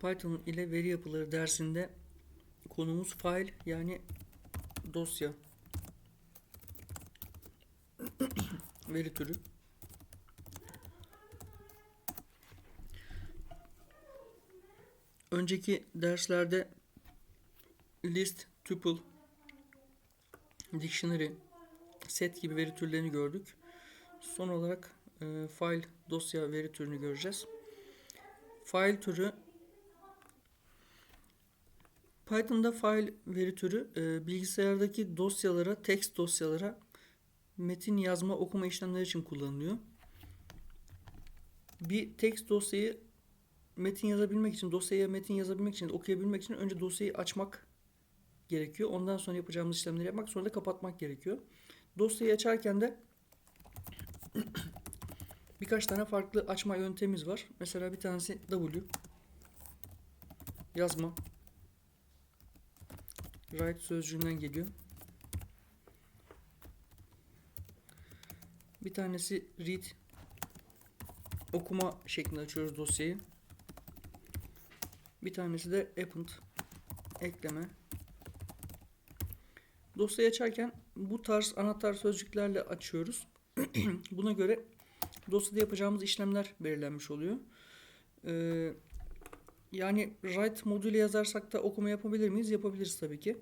Python ile veri yapıları dersinde konumuz file yani dosya veri türü. Önceki derslerde list, tuple, dictionary, set gibi veri türlerini gördük. Son olarak e, file, dosya veri türünü göreceğiz. File türü Python'da file veri türü e, bilgisayardaki dosyalara, text dosyalara metin yazma, okuma işlemleri için kullanılıyor. Bir text dosyayı metin yazabilmek için, dosyaya metin yazabilmek için, okuyabilmek için önce dosyayı açmak gerekiyor. Ondan sonra yapacağımız işlemleri yapmak, sonra da kapatmak gerekiyor. Dosyayı açarken de birkaç tane farklı açma yöntemimiz var. Mesela bir tanesi W yazma write sözcüğünden geliyor. Bir tanesi read okuma şeklinde açıyoruz dosyayı. Bir tanesi de append ekleme. Dosyayı açarken bu tarz anahtar sözcüklerle açıyoruz. Buna göre dosyada yapacağımız işlemler belirlenmiş oluyor. Ee, yani write moduyla yazarsak da okuma yapabilir miyiz? Yapabiliriz tabii ki.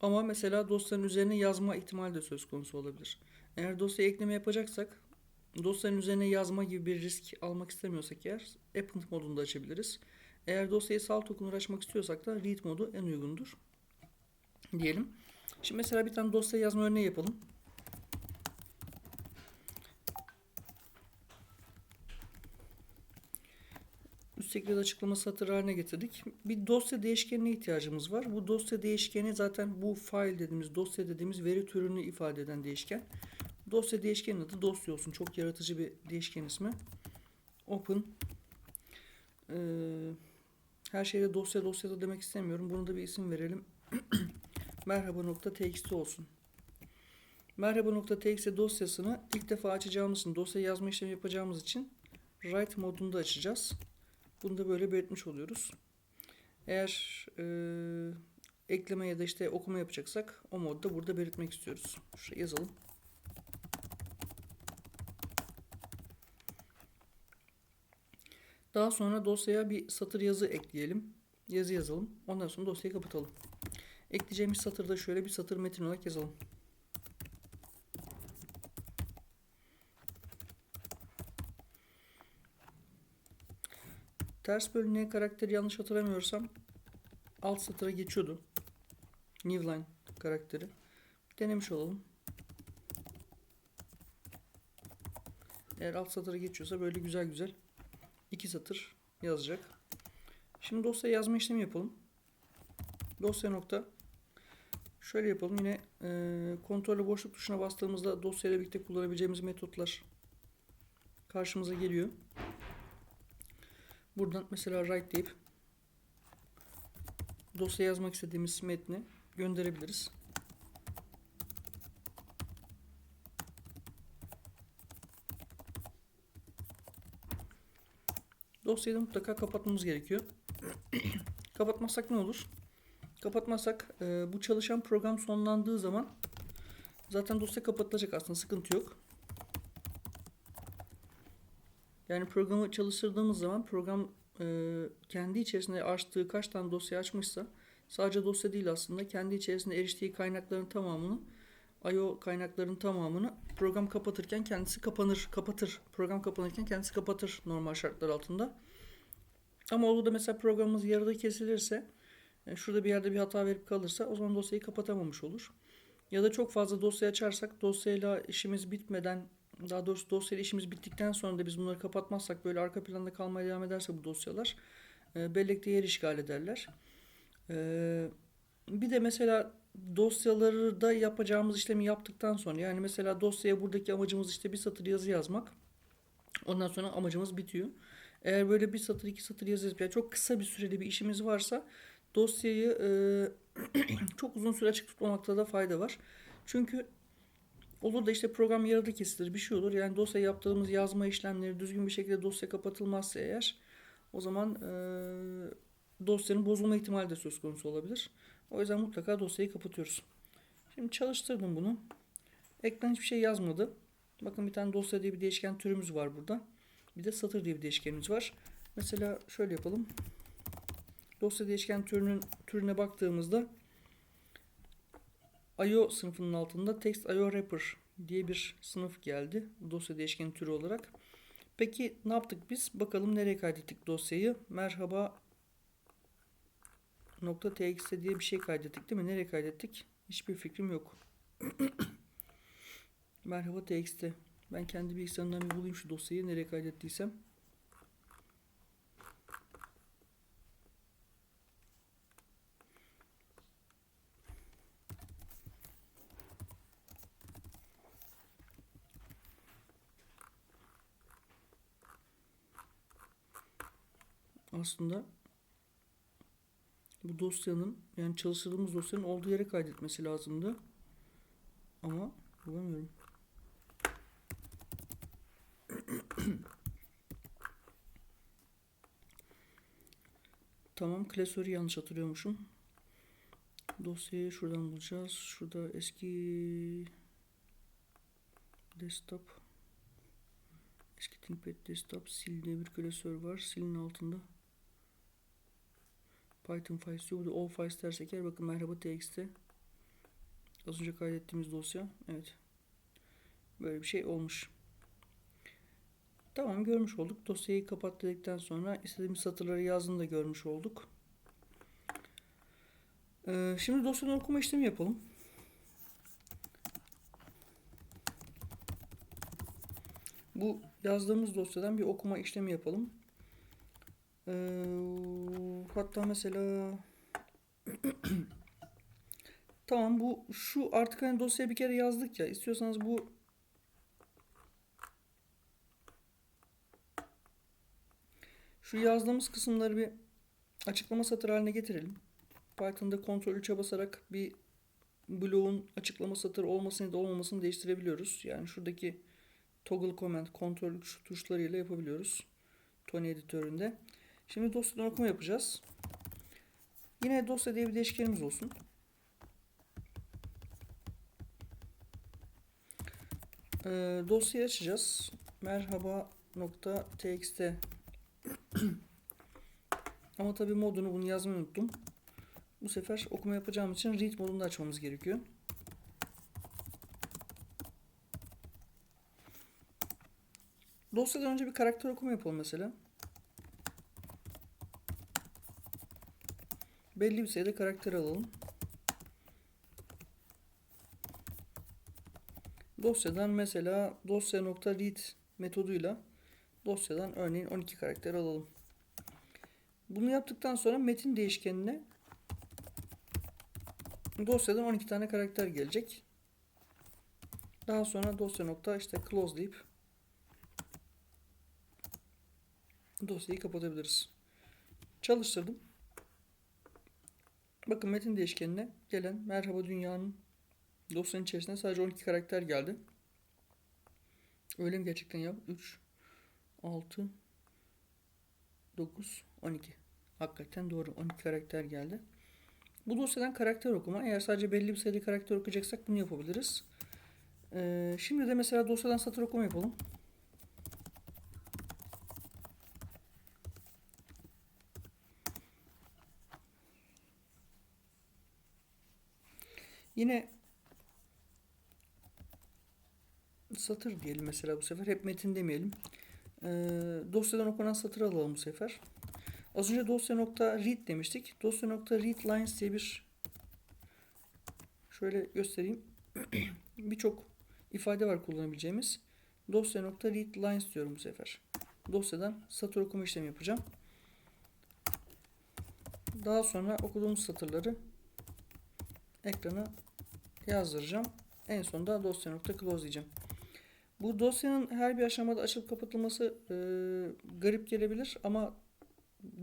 Ama mesela dosyanın üzerine yazma ihtimali de söz konusu olabilir. Eğer dosyaya ekleme yapacaksak dosyanın üzerine yazma gibi bir risk almak istemiyorsak eğer append modunda açabiliriz. Eğer dosyayı salt okunur açmak istiyorsak da read modu en uygundur. Diyelim. Şimdi mesela bir tane dosya yazma örneği yapalım. Üstteki de açıklama satırı haline getirdik. Bir dosya değişkenine ihtiyacımız var. Bu dosya değişkeni zaten bu file dediğimiz, dosya dediğimiz veri türünü ifade eden değişken. Dosya değişkenin adı dosya olsun. Çok yaratıcı bir değişken ismi. Open. Ee, her şeyde dosya dosyada demek istemiyorum. Bunu da bir isim verelim. Merhaba.txt olsun. Merhaba.txt dosyasını ilk defa açacağımız için, dosya yazma işlemi yapacağımız için write modunda açacağız. Bunu da böyle belirtmiş oluyoruz. Eğer e, ekleme ya da işte okuma yapacaksak o modda burada belirtmek istiyoruz. Şuraya yazalım. Daha sonra dosyaya bir satır yazı ekleyelim. Yazı yazalım. Ondan sonra dosyayı kapatalım. Ekleyeceğimiz satırda şöyle bir satır metin olarak yazalım. Ters bölüneye karakteri yanlış hatırlamıyorsam alt satıra geçiyordu. Newline karakteri. Denemiş olalım. Eğer alt satıra geçiyorsa böyle güzel güzel iki satır yazacak. Şimdi dosya yazma işlemi yapalım. Dosya nokta. Şöyle yapalım. Yine e, kontrollü boşluk tuşuna bastığımızda dosyayla birlikte kullanabileceğimiz metotlar karşımıza geliyor. Buradan mesela write deyip dosya yazmak istediğimiz metni gönderebiliriz. Dosyayı da mutlaka kapatmamız gerekiyor. Kapatmazsak ne olur? Kapatmazsak e, bu çalışan program sonlandığı zaman zaten dosya kapatılacak aslında sıkıntı yok. Yani programı çalıştırdığımız zaman program e, kendi içerisinde açtığı kaç tane dosya açmışsa sadece dosya değil aslında kendi içerisinde eriştiği kaynakların tamamını I.O. kaynakların tamamını program kapatırken kendisi kapanır, kapatır. Program kapanırken kendisi kapatır normal şartlar altında. Ama olur da mesela programımız yarıda kesilirse yani şurada bir yerde bir hata verip kalırsa o zaman dosyayı kapatamamış olur. Ya da çok fazla dosya açarsak dosyayla işimiz bitmeden daha doğrusu dosyayla işimiz bittikten sonra da biz bunları kapatmazsak böyle arka planda kalmaya devam ederse bu dosyalar e, bellekte yer işgal ederler. E, bir de mesela dosyaları da yapacağımız işlemi yaptıktan sonra yani mesela dosyaya buradaki amacımız işte bir satır yazı yazmak. Ondan sonra amacımız bitiyor. Eğer böyle bir satır iki satır yazı yazıp yani çok kısa bir sürede bir işimiz varsa dosyayı e, çok uzun süre açık tutmamakta da fayda var. Çünkü olur da işte program yarıda kesilir bir şey olur. Yani dosya yaptığımız yazma işlemleri düzgün bir şekilde dosya kapatılmazsa eğer o zaman e, dosyanın bozulma ihtimali de söz konusu olabilir. O yüzden mutlaka dosyayı kapatıyoruz. Şimdi çalıştırdım bunu. Ekran hiçbir şey yazmadı. Bakın bir tane dosya diye bir değişken türümüz var burada. Bir de satır diye bir değişkenimiz var. Mesela şöyle yapalım. Dosya değişken türünün türüne baktığımızda IO sınıfının altında text IO wrapper diye bir sınıf geldi. Dosya değişken türü olarak. Peki ne yaptık biz? Bakalım nereye kaydettik dosyayı? Merhaba nokta txt diye bir şey kaydettik değil mi? Nereye kaydettik? Hiçbir fikrim yok. Merhaba txt. Ben kendi bilgisayarımdan bir bulayım şu dosyayı nereye kaydettiysem. Aslında bu dosyanın yani çalıştırdığımız dosyanın olduğu yere kaydetmesi lazımdı. Ama bulamıyorum. Tamam klasörü yanlış hatırlıyormuşum. Dosyayı şuradan bulacağız. Şurada eski desktop eski ThinkPad desktop sil bir klasör var. Silin altında Python files diyor. Burada all files dersek eğer bakın merhaba txt az önce kaydettiğimiz dosya. Evet. Böyle bir şey olmuş. Tamam görmüş olduk. Dosyayı kapat dedikten sonra istediğimiz satırları yazdığını da görmüş olduk. Ee, şimdi dosyanın okuma işlemi yapalım. Bu yazdığımız dosyadan bir okuma işlemi yapalım. Ee, hatta mesela tamam bu şu artık hani dosyaya bir kere yazdık ya istiyorsanız bu Şu yazdığımız kısımları bir açıklama satır haline getirelim. Python'da kontrol 3'e basarak bir bloğun açıklama satır olmasını da olmamasını değiştirebiliyoruz. Yani şuradaki toggle command kontrol 3 tuşlarıyla yapabiliyoruz. Tony editöründe. Şimdi dosyadan okuma yapacağız. Yine dosya diye bir değişkenimiz olsun. Ee, dosyayı açacağız. Merhaba txt ama tabi modunu bunu yazmayı unuttum. Bu sefer okuma yapacağım için read modunu da açmamız gerekiyor. Dosyadan önce bir karakter okuma yapalım mesela. Belli bir sayıda karakter alalım. Dosyadan mesela dosya.read metoduyla dosyadan örneğin 12 karakter alalım. Bunu yaptıktan sonra metin değişkenine dosyadan 12 tane karakter gelecek. Daha sonra dosya nokta işte close deyip dosyayı kapatabiliriz. Çalıştırdım. Bakın metin değişkenine gelen merhaba dünyanın dosyanın içerisinde sadece 12 karakter geldi. Öyle mi gerçekten ya? 3 6 9 12 Hakikaten doğru. 12 karakter geldi. Bu dosyadan karakter okuma. Eğer sadece belli bir sayıda karakter okuyacaksak bunu yapabiliriz. Ee, şimdi de mesela dosyadan satır okuma yapalım. Yine satır diyelim mesela bu sefer. Hep metin demeyelim. Ee, dosyadan okunan satır alalım bu sefer. Az önce dosya nokta read demiştik. Dosya nokta read lines diye bir şöyle göstereyim. Birçok ifade var kullanabileceğimiz. Dosya nokta read lines diyorum bu sefer. Dosyadan satır okuma işlemi yapacağım. Daha sonra okuduğumuz satırları ekrana yazdıracağım. En sonunda dosya nokta close diyeceğim. Bu dosyanın her bir aşamada açılıp kapatılması e, garip gelebilir ama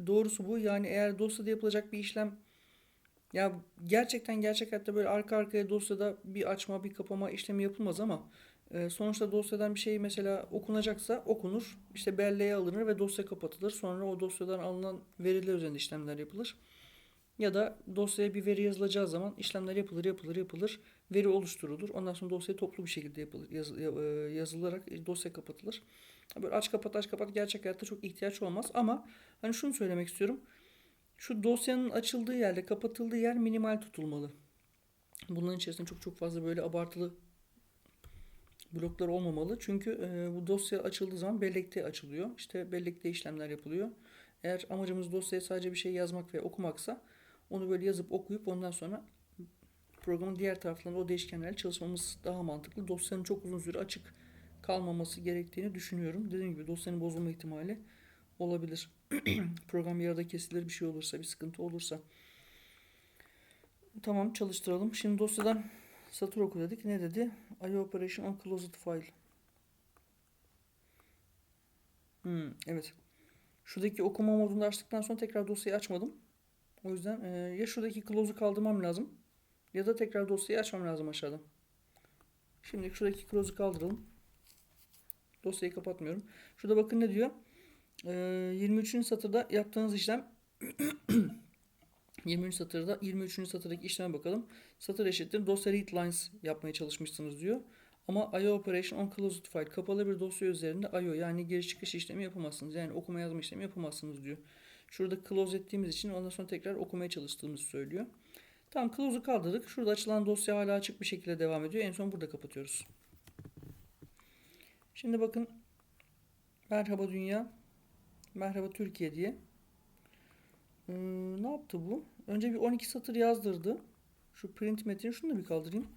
doğrusu bu. Yani eğer dosyada yapılacak bir işlem Ya gerçekten gerçek hayatta böyle arka arkaya dosyada bir açma bir kapama işlemi yapılmaz ama e, sonuçta dosyadan bir şey mesela okunacaksa okunur. işte belleğe alınır ve dosya kapatılır. Sonra o dosyadan alınan veriler üzerinde işlemler yapılır. Ya da dosyaya bir veri yazılacağı zaman işlemler yapılır, yapılır, yapılır. Veri oluşturulur. Ondan sonra dosya toplu bir şekilde yapılır, yaz- ya- e, yazılarak dosya kapatılır. Böyle aç kapat aç kapat gerçek hayatta çok ihtiyaç olmaz ama hani şunu söylemek istiyorum. Şu dosyanın açıldığı yerde kapatıldığı yer minimal tutulmalı. Bunların içerisinde çok çok fazla böyle abartılı bloklar olmamalı. Çünkü e, bu dosya açıldığı zaman bellekte açılıyor. İşte bellekte işlemler yapılıyor. Eğer amacımız dosyaya sadece bir şey yazmak ve okumaksa onu böyle yazıp okuyup ondan sonra programın diğer taraflarında o değişkenlerle çalışmamız daha mantıklı. Dosyanın çok uzun süre açık kalmaması gerektiğini düşünüyorum. Dediğim gibi dosyanın bozulma ihtimali olabilir. Program yarıda kesilir bir şey olursa, bir sıkıntı olursa. Tamam çalıştıralım. Şimdi dosyadan satır oku dedik. Ne dedi? IO operation on closed file. Hmm, evet. Şuradaki okuma modunu açtıktan sonra tekrar dosyayı açmadım. O yüzden e, ya şuradaki close'u kaldırmam lazım ya da tekrar dosyayı açmam lazım aşağıda. Şimdi şuradaki close'u kaldıralım. Dosyayı kapatmıyorum. Şurada bakın ne diyor? E, 23. satırda yaptığınız işlem 23 satırda 23. satırdaki işleme bakalım. Satır eşittir dosya read lines yapmaya çalışmışsınız diyor. Ama IO operation on closed file kapalı bir dosya üzerinde IO yani giriş çıkış işlemi yapamazsınız. Yani okuma yazma işlemi yapamazsınız diyor. Şurada close ettiğimiz için ondan sonra tekrar okumaya çalıştığımızı söylüyor. Tamam close'u kaldırdık. Şurada açılan dosya hala açık bir şekilde devam ediyor. En son burada kapatıyoruz. Şimdi bakın merhaba dünya merhaba Türkiye diye ee, ne yaptı bu? Önce bir 12 satır yazdırdı. Şu print metni şunu da bir kaldırayım.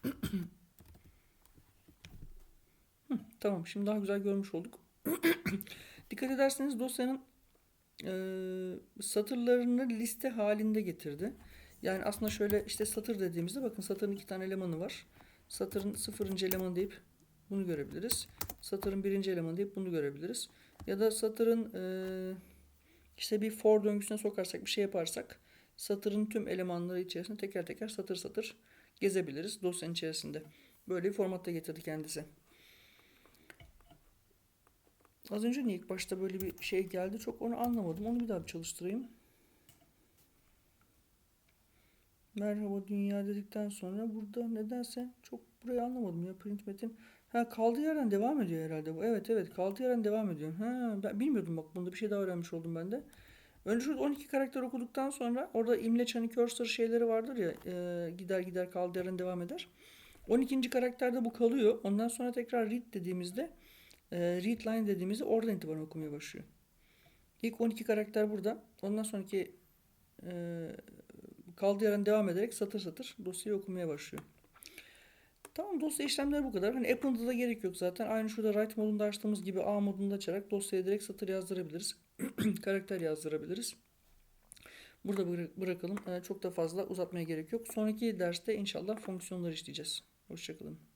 Tamam şimdi daha güzel görmüş olduk. Dikkat ederseniz dosyanın e, satırlarını liste halinde getirdi. Yani aslında şöyle işte satır dediğimizde bakın satırın iki tane elemanı var. Satırın sıfırıncı elemanı deyip bunu görebiliriz. Satırın birinci elemanı deyip bunu görebiliriz. Ya da satırın e, işte bir for döngüsüne sokarsak bir şey yaparsak satırın tüm elemanları içerisinde teker teker satır satır gezebiliriz dosyanın içerisinde. Böyle bir formatta getirdi kendisi. Az önce niye ilk başta böyle bir şey geldi çok onu anlamadım. Onu bir daha bir çalıştırayım. Merhaba dünya dedikten sonra burada nedense çok burayı anlamadım ya print metin. Ha kaldığı yerden devam ediyor herhalde bu. Evet evet kaldığı yerden devam ediyor. Ha ben bilmiyordum bak bunda bir şey daha öğrenmiş oldum ben de. Önce şurada 12 karakter okuduktan sonra orada imle çanı cursor şeyleri vardır ya e, gider gider kaldığı yerden devam eder. 12. karakterde bu kalıyor. Ondan sonra tekrar read dediğimizde e, read line dediğimizde oradan itibaren okumaya başlıyor. İlk 12 karakter burada. Ondan sonraki e, kaldığı yerden devam ederek satır satır dosyayı okumaya başlıyor. Tamam dosya işlemleri bu kadar. Hani Apple'da da gerek yok zaten. Aynı şurada write modunda açtığımız gibi A modunda açarak dosyaya direkt satır yazdırabiliriz. Karakter yazdırabiliriz. Burada bıra- bırakalım. Ee, çok da fazla uzatmaya gerek yok. Sonraki derste inşallah fonksiyonları işleyeceğiz. Hoşçakalın.